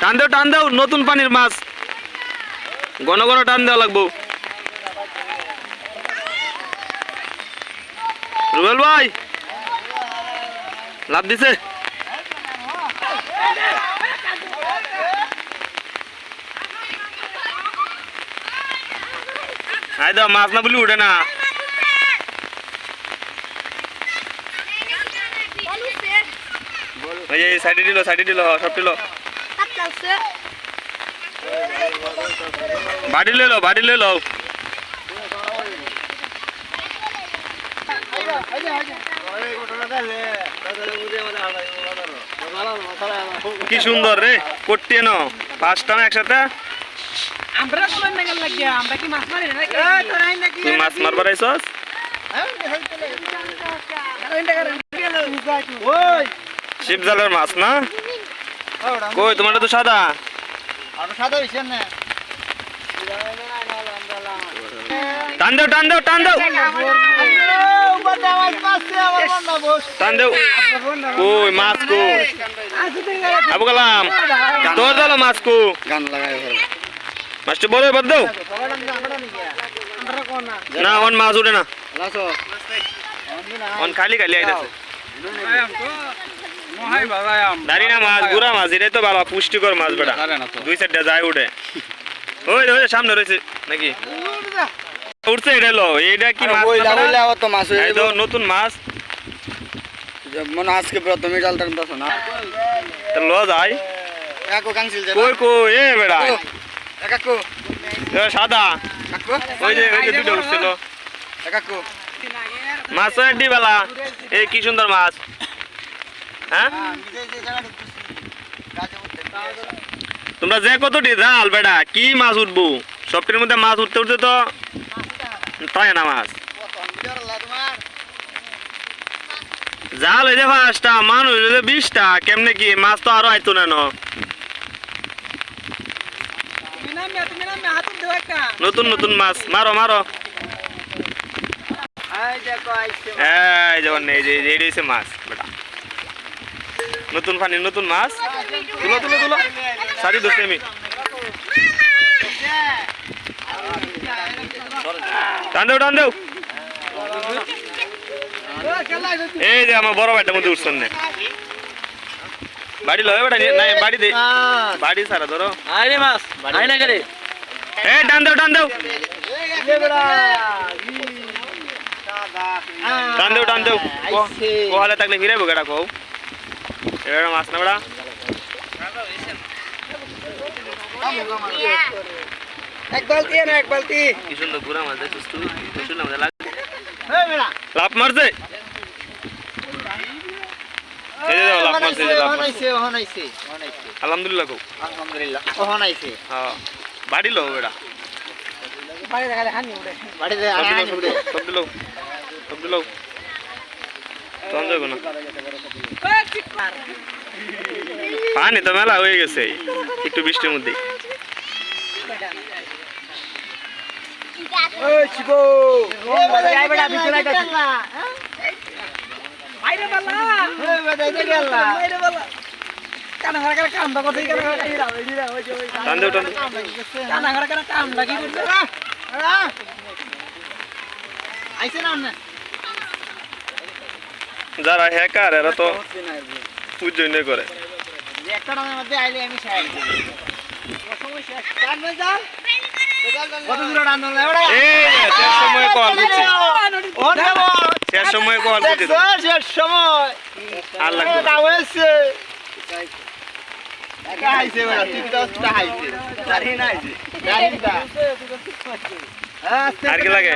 টান দেও টান দেও নতুন পানির মাছ। ঘন ঘন টান দেওয়া লাগবো। রুবেল ভাই লাভ দিছে। আয় দাও মাছ না বলি উঠে না। সাইডে দিল সাইডে দিল সব দিল। বাড়ি লো বাড়ি লো কি সুন্দর রে করতে ন পাঁচটা না একসাথে? আমরা লাগিয়া আমরা কি মাছ মারি নাকি? তুই মাছ মারবার আইসস ওই। মাছ না? কই তোমারটা তো সাদা। টান দেও টান দেও টান দেও। টান দেও। কই মাছ কো আবু কালাম তোর দালো মাছ কো গান লাগাই মাছটা বড় বাদ দাও। না অন মাছ উঠে না। অন খালি খালি আইতাছে। দাঁড়ি না মাছ গুড়া মাছ এটাই তো ভালো পুষ্টিকর মাছ বেটা। দুই সাইডটা যায় উঠে। ওই ওই সামনে রয়েছে নাকি? উঠছে এটা লো এইটা কি মাছ বইলা না বইলা বেটা? আবার তো মাছ এই তো নতুন মাছ। মনে আজকে প্রথমে জালটা কিন্তু না? লো যায় কাকু কাংছিল যে কই কই এ বেড়া কাকু এ সাদা। কাকু? ওই যে ওই যে দুটো উঠছিল কাকু। মাছ তো একটি কি সুন্দর মাছ। হ্যাঁ? তোমরা যে কতটি জাল বেড়া, কি মাছ উঠবো? সবটির মধ্যে মাছ উঠতে উঠতে তো তাই না মাছ? জাল হয়েছে পাঁচটা, মানুষ হয়েছে বিশটা, কেমনে কি? মাছ তো আরও আইতো না নতুন নতুন মাছ, মারো মারো। এই দেখো এই যেমন এই যে এই যে হয়েছে মাছ, বেটা। নতুন পানি নতুন মাছ। তুলো তুলো তুলো। সারি ধরছি আমি। টান দেও টান দেও। এই যে আমার বড় ভাইটার মধ্যে উঠছেন না। বাড়ি লয় বেটা নাই বাড়ি দে। বাড়ি সারা ধরো। আরে মাছ আই না করে। এই টান দেও টান দেও। টান দেও টান দেও। কোহালে থাকলে ফিরাইবো কেটা কও। এবার মাছ না বেড়া? এক বালতি না এক বালতি। কি সুন্দর পুরা মাছ দেখছিস তুই? লাভ মারছে? আলহামদুলিল্লাহ আলহামদুলিল্লাহ ওহন আইছে হ্যাঁ। বাড়ি লো বেড়া। বাড়ি দেখালে হানি উড়ে। সব দিলো সব দিলো পানি তো মেলা হয়ে গেছে। একটু বৃষ্টির মধ্যে। যারা হ্যাকার এরা তো পুজোই নেই করে। আর কি লাগে?